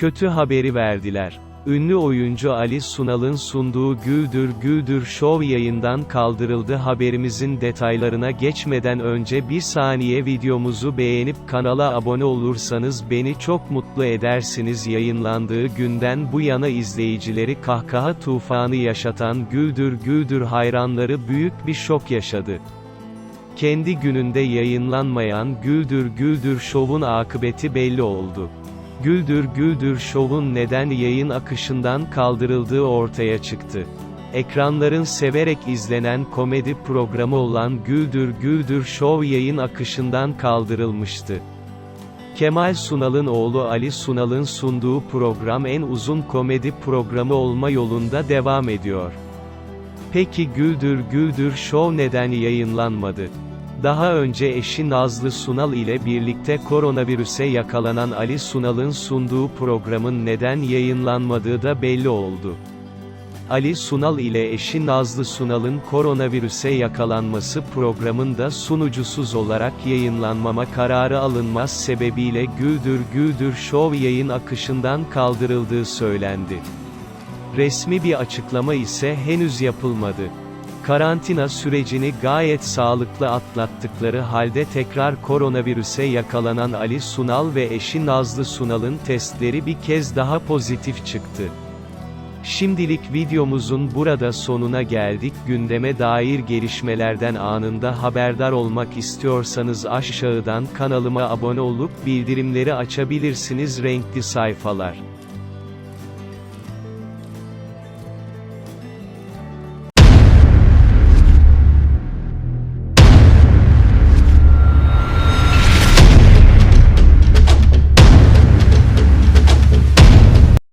Kötü haberi verdiler. Ünlü oyuncu Ali Sunal'ın sunduğu Güldür Güldür Show yayından kaldırıldı haberimizin detaylarına geçmeden önce bir saniye videomuzu beğenip kanala abone olursanız beni çok mutlu edersiniz yayınlandığı günden bu yana izleyicileri kahkaha tufanı yaşatan Güldür Güldür hayranları büyük bir şok yaşadı. Kendi gününde yayınlanmayan Güldür Güldür Show'un akıbeti belli oldu. Güldür Güldür Show'un neden yayın akışından kaldırıldığı ortaya çıktı. Ekranların severek izlenen komedi programı olan Güldür Güldür Show yayın akışından kaldırılmıştı. Kemal Sunal'ın oğlu Ali Sunal'ın sunduğu program en uzun komedi programı olma yolunda devam ediyor. Peki Güldür Güldür Show neden yayınlanmadı? Daha önce eşi Nazlı Sunal ile birlikte koronavirüse yakalanan Ali Sunal'ın sunduğu programın neden yayınlanmadığı da belli oldu. Ali Sunal ile eşi Nazlı Sunal'ın koronavirüse yakalanması programın da sunucusuz olarak yayınlanmama kararı alınmaz sebebiyle Güldür Güldür Show yayın akışından kaldırıldığı söylendi. Resmi bir açıklama ise henüz yapılmadı. Karantina sürecini gayet sağlıklı atlattıkları halde tekrar koronavirüse yakalanan Ali Sunal ve eşi Nazlı Sunal'ın testleri bir kez daha pozitif çıktı. Şimdilik videomuzun burada sonuna geldik. Gündeme dair gelişmelerden anında haberdar olmak istiyorsanız aşağıdan kanalıma abone olup bildirimleri açabilirsiniz renkli sayfalar.